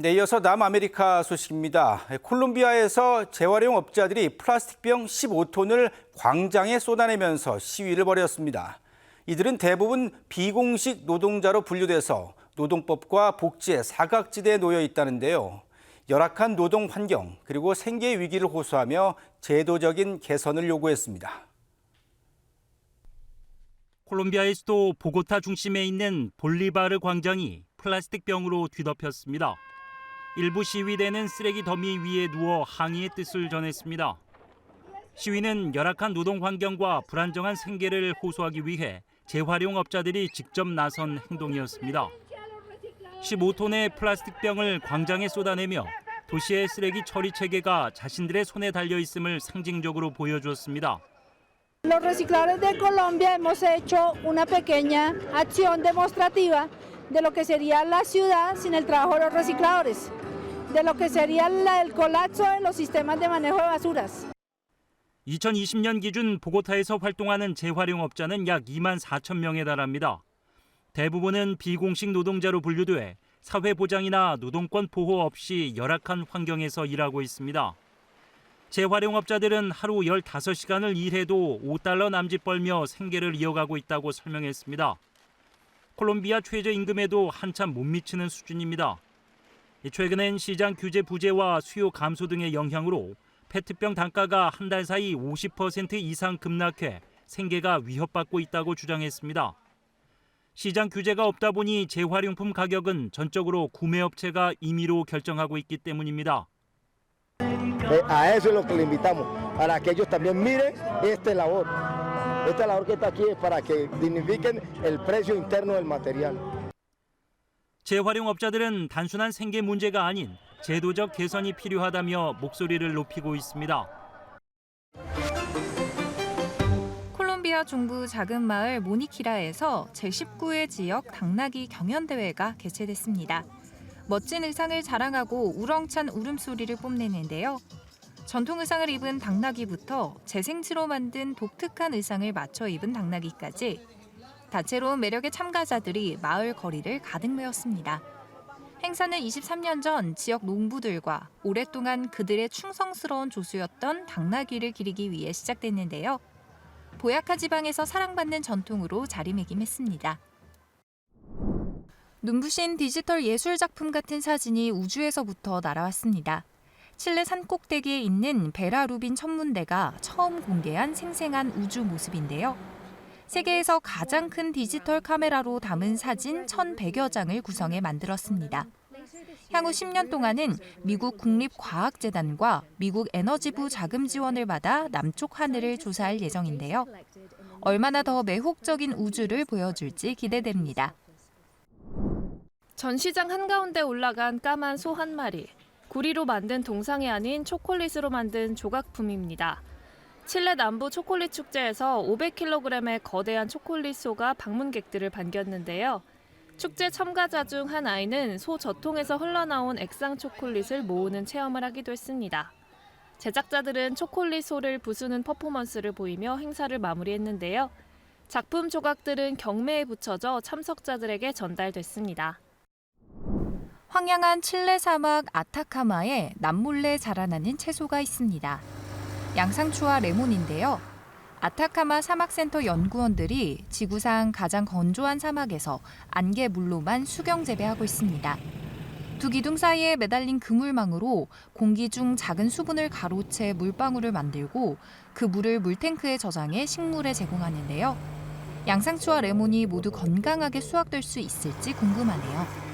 네, 이어서 남아메리카 소식입니다. 콜롬비아에서 재활용 업자들이 플라스틱병 15톤을 광장에 쏟아내면서 시위를 벌였습니다. 이들은 대부분 비공식 노동자로 분류돼서 노동법과 복지의 사각지대에 놓여 있다는데요. 열악한 노동 환경 그리고 생계 위기를 호소하며 제도적인 개선을 요구했습니다. 콜롬비아의 수도 보고타 중심에 있는 볼리바르 광장이 플라스틱 병으로 뒤덮였습니다. 일부 시위대는 쓰레기 더미 위에 누워 항의의 뜻을 전했습니다. 시위는 열악한 노동 환경과 불안정한 생계를 호소하기 위해 재활용업자들이 직접 나선 행동이었습니다. 15톤의 플라스틱 병을 광장에 쏟아내며 도시의 쓰레기 처리 체계가 자신들의 손에 달려 있음을 상징적으로 보여주었습니다. Los recicladores de Colombia hemos hecho una pequeña acción demostrativa de lo que sería la ciudad sin el trabajo de los recicladores, de lo que sería la- el colapso de los sistemas de manejo de basuras. 2020년 기준 보고타에서 활동하는 재활용업자는 약 2만 4천 명에 달합니다. 대부분은 비공식 노동자로 분류돼 사회 보장이나 노동권 보호 없이 열악한 환경에서 일하고 있습니다. 재활용업자들은 하루 15시간을 일해도 5달러 남짓 벌며 생계를 이어가고 있다고 설명했습니다. 콜롬비아 최저임금에도 한참 못 미치는 수준입니다. 최근엔 시장 규제 부재와 수요 감소 등의 영향으로 페트병 단가가 한 달 사이 50% 이상 급락해 생계가 위협받고 있다고 주장했습니다. 시장 규제가 없다 보니 재활용품 가격은 전적으로 구매업체가 임의로 결정하고 있기 때문입니다. Eh. Esta labor que está aquí es para que dignifiquen el precio interno del material. 재활용업자들은 단순한 생계 문제가 아닌 제도적 개선이 필요하다며 목소리를 높이고 있습니다. 콜롬비아 중부 작은 마을 모니키라에서 제19회 지역 당나귀 경연대회가 개최됐습니다. 멋진 의상을 자랑하고 우렁찬 울음소리를 뽐내는데요. 전통 의상을 입은 당나귀부터 재생지로 만든 독특한 의상을 맞춰 입은 당나귀까지 다채로운 매력의 참가자들이 마을 거리를 가득 메웠습니다. 행사는 23년 전 지역 농부들과 오랫동안 그들의 충성스러운 조수였던 당나귀를 기리기 위해 시작됐는데요. 보야카 지방에서 사랑받는 전통으로 자리매김했습니다. 눈부신 디지털 예술 작품 같은 사진이 우주에서부터 날아왔습니다. 칠레 산꼭대기에 있는 베라 루빈 천문대가 처음 공개한 생생한 우주 모습인데요. 세계에서 가장 큰 디지털 카메라로 담은 사진 1,100여 장을 구성해 만들었습니다. 향후 10년 동안은 미국 국립과학재단과 미국 에너지부 자금 지원을 받아 남쪽 하늘을 조사할 예정인데요. 얼마나 더 매혹적인 우주를 보여줄지 기대됩니다. 전시장 한가운데 올라간 까만 소 한 마리. 구리로 만든 동상이 아닌 초콜릿으로 만든 조각품입니다. 칠레 남부 초콜릿 축제에서 500kg의 거대한 초콜릿 소가 방문객들을 반겼는데요. 축제 참가자 중 한 아이는 소 저통에서 흘러나온 액상 초콜릿을 모으는 체험을 하기도 했습니다. 제작자들은 초콜릿 소를 부수는 퍼포먼스를 보이며 행사를 마무리했는데요. 작품 조각들은 경매에 붙여져 참석자들에게 전달됐습니다. 황량한 칠레 사막 아타카마에 남몰래 자라나는 채소가 있습니다. 양상추와 레몬인데요. 아타카마 사막센터 연구원들이 지구상 가장 건조한 사막에서 안개 물로만 수경 재배하고 있습니다. 두 기둥 사이에 매달린 그물망으로 공기 중 작은 수분을 가로채 물방울을 만들고 그 물을 물탱크에 저장해 식물에 제공하는데요. 양상추와 레몬이 모두 건강하게 수확될 수 있을지 궁금하네요.